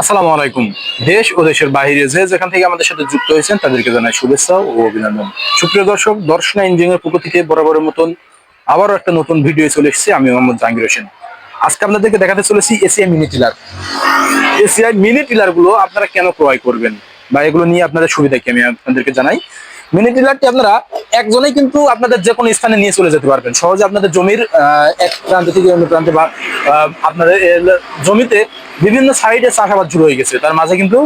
আসসালামু আলাইকুম। দেশ ও দেশের বাইরে যে যেখান থেকে আমাদের সাথে যুক্ত হয়েছেন, তাদেরকে জানাই শুভেচ্ছা ও অভিনন্দন। সুপ্রিয় দর্শক, দর্শনা ইঞ্জিনিয়ার পক্ষ থেকে বরাবরের মতন আবারও একটা নতুন ভিডিও চলে এসেছি। আমি মোহাম্মদ জাহাঙ্গীর হোসেন। আজকে আপনাদেরকে দেখাতে চলেছি ACI mini tiller. ACI mini টিলারগুলো আপনারা কেন ক্রয় করবেন বা এগুলো নিয়ে আপনাদের সুবিধা কি আমি আপনাদেরকে জানাই। মিনি টিলারটি আপনারা একজনেই কিন্তু আপনাদের যে কোনো স্থানে নিয়ে চলে যেতে পারবেন। সহজে আপনাদের জমির এক প্রান্ত থেকে অন্য প্রান্তে বা আহ, আপনাদের জমিতে বিভিন্ন সাইডে চাষাবাদ শুরু হয়ে গেছে। তার মাঝে কিন্তু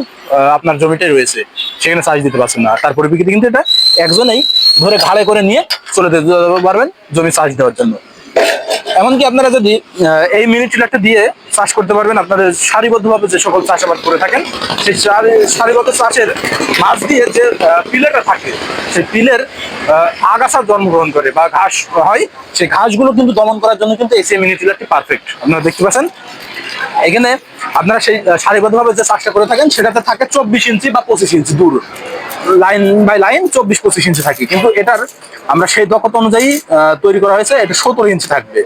আপনার জমিটাই রয়েছে। সেখানে চাষ দিতে পারছেন না। তার পরিপ্রেক্ষিতে কিন্তু এটা একজনেই ধরে ঘাড়ে করে নিয়ে চলে যেতে পারবেন জমি চাষ দেওয়ার জন্য। এমনকি আপনারা যদি এই মিনি টিলারটা দিয়ে চাষ করতে পারবেন, আপনাদের সারিবদ্ধভাবে যে সকল চাষাবাদ করে থাকেন, সেই সারি- সারিবদ্ধ চাষের মাছ দিয়ে যে পিলেটা থাকে, সেই পিলের আগাছা জন্মগ্রহণ করে বা ঘাস হয়, সেই ঘাসগুলো কিন্তু দমন করার জন্য কিন্তু এই সেই মিনি টিলারটি পারফেক্ট আপনারা দেখতে পাচ্ছেন? এখানে আপনারা সেই সারিবদ্ধভাবে যে চাষটা করে থাকেন, সেটাতে থাকে চব্বিশ ইঞ্চি বা পঁচিশ ইঞ্চি দূর। লাইন বাই লাইন চব্বিশ পঁচিশ ইঞ্চি থাকে। কিন্তু এটার আমরা সেই দক্ষতা অনুযায়ী তৈরি করা হয়েছে, এটা সতেরো ইঞ্চি থাকবে।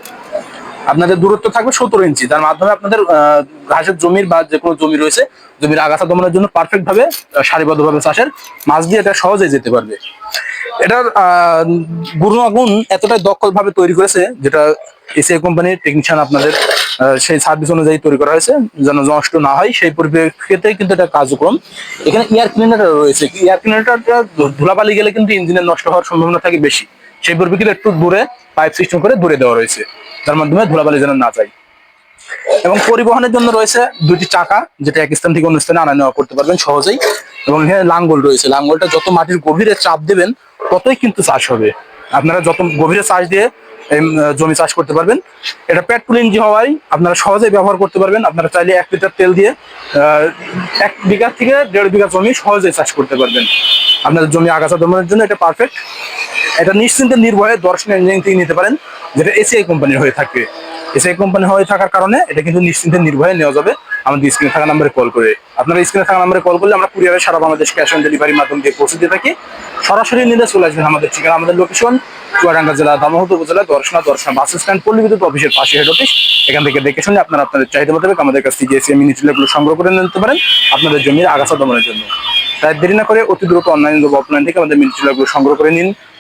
আপনাদের দূরত্ব থাকবে সতেরো ইঞ্চি। তার মাধ্যমে আপনাদের ঘাসের জমির বা যে কোনো জমি রয়েছে জমির আগাছা দমনের জন্য পারফেক্ট ভাবে আহ, সারিবদ্ধভাবে চাষের মাছ দিয়ে এটা সহজে যেতে পারবে। এটার গুণাগুণ এতটাই দক্ষভাবে তৈরি করেছে যেটা এসিআই কোম্পানির টেকনিশিয়ান আপনাদের সেই সার্ভিস অনুযায়ী তৈরি করা হয়েছে যেন নষ্ট না হয় সেই পরিপ্রেক্ষিতে কিন্তু এটা কার্যক্রম। এখানে এয়ার ক্লিনার রয়েছে। এয়ার ক্লিনারটা ধুলাবালি গেলে কিন্তু ইঞ্জিনের নষ্ট হওয়ার সম্ভাবনা থাকে বেশি। সেই পরিপ্রেক্ষিতে একটু দূরে পাইপ সিস্টেম করে দূরে দেওয়া রয়েছে। যার মাধ্যমে ধুলাবালি যেন না যায়। এবং পরিবহনের জন্য রয়েছে দুটি চাকা, যেটা এক স্থান থেকে অন্য স্থানে আনা নেওয়া করতে পারবেন সহজেই। এবং এখানে লাঙ্গল রয়েছে। লাঙ্গলটা যত মাটির গভীরে চাপ দেবেন, ততই কিন্তু চাষ হবে। আপনারা যত গভীরে চাষ দিয়ে জমি চাষ করতে পারবেন, এটা পেট্রোল ইঞ্জিন হওয়ায় আপনারা সহজেই ব্যবহার করতে পারবেন। আপনারা চাইলে এক লিটার তেল দিয়ে এক বিঘা থেকে দেড় বিঘা জমি সহজেই চাষ করতে পারবেন। আপনাদের জমি আগাছা দমনের জন্য এটা পারফেক্ট এটা নিশ্চিন্তে নির্ভয়ে দর্শন ইঞ্জিনিয়ারিং থেকে নিতে পারেন, যেটা এসিআই কোম্পানির হয়ে থাকে। এসিআই কোম্পানি হয়ে থাকার কারণে এটা কিন্তু নিশ্চিন্তে নির্ভয়ে নেওয়া যাবে। আমাদের স্ক্রিনে থাকা নাম্বারে কল করে। আপনারা স্ক্রিনে থাকা নাম্বারে কল করলে আমরা কুরিয়ারে সারা বাংলাদেশ ক্যাশ অন ডেলিভারির মাধ্যম দিয়ে পৌঁছে দিয়ে থাকি। সরাসরি নিলে চলে আসবেন আমাদের ঠিকানা, আমাদের লোকেশন চুয়াডাঙ্গা জেলা দামোহদ উপজেলা, দর্শনা দর্শনা বাস স্ট্যান্ড পল্লী বিদ্যুৎ অফিসের পাশে হেড অফিস এখান থেকে দেখে শুনে আপনারা আপনাদের চাহিদা মোতাবেক আমাদের কাছ থেকে এসিএম মিনিটগুলো সংগ্রহ করে নিতে পারেন আপনাদের জমির আগাছা দমনের জন্য। তাই দেরি না করে অতি দ্রুত অনলাইন অফলাইন থেকে আমাদের মিনিটগুলো সংগ্রহ করে নিন।